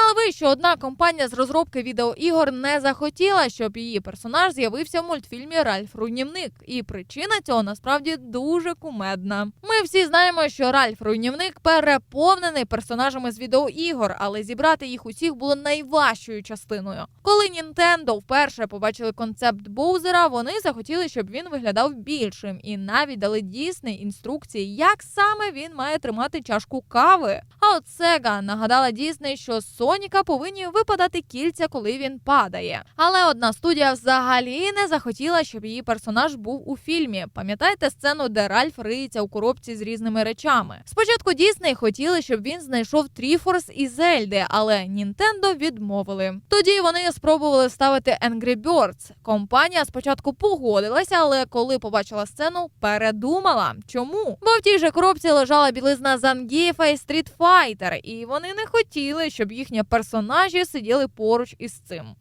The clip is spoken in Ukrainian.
знали ви, що одна компанія з розробки відеоігор не захотіла, щоб її персонаж з'явився в мультфільмі Ральф Руйнівник, і причина цього насправді дуже кумедна. Ми всі знаємо, що Ральф Руйнівник переповнений персонажами з відеоігор, але зібрати їх усіх було найважчою частиною. Коли Нінтендо вперше побачили концепт Боузера, вони захотіли, щоб він виглядав більшим, і навіть дали Дісней інструкції, як саме він має тримати чашку кави. От Сега нагадала Дісней, що з Соніка повинні випадати кільця, коли він падає. Але одна студія взагалі не захотіла, щоб її персонаж був у фільмі. Пам'ятаєте сцену, де Ральф риється у коробці з різними речами? Спочатку Дісней хотіли, щоб він знайшов Тріфорс і Зельди, але Нінтендо відмовили. Тоді вони спробували ставити Angry Birds. Компанія спочатку погодилася, але коли побачила сцену, передумала. Чому? Бо в тій же коробці лежала білизна Зангіфа і Street Fighter, і вони не хотіли, щоб їхні персонажі сиділи поруч із цим.